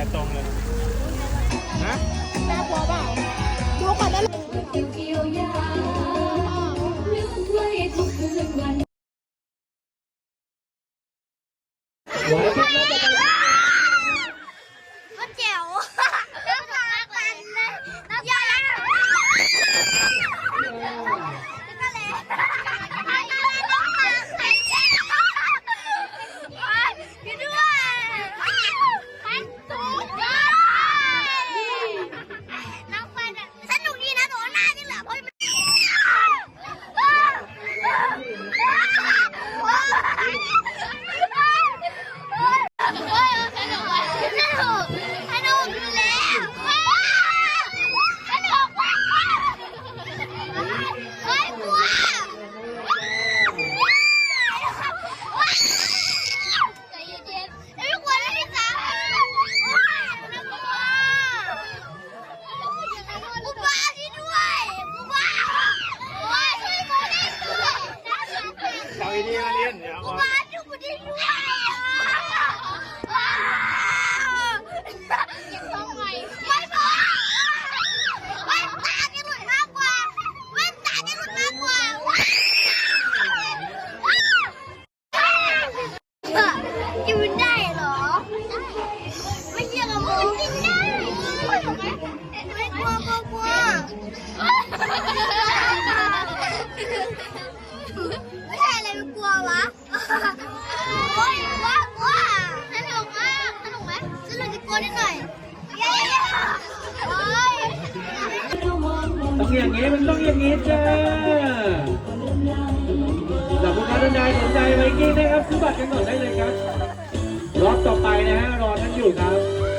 ายตรงเลย ฮะน่ตัวเปล่าดูก่อนได้ไหม 我妈就不听话。 ต้องอย่างนี้มันต้องอย่างนี้จ้าสำหรับผู้ค้าท่านใดสนใจไวกินงนะครับซื้อบัตรกันก่อนได้เลยครับรอบต่อไปนะฮะรอท่านอยู่ครับ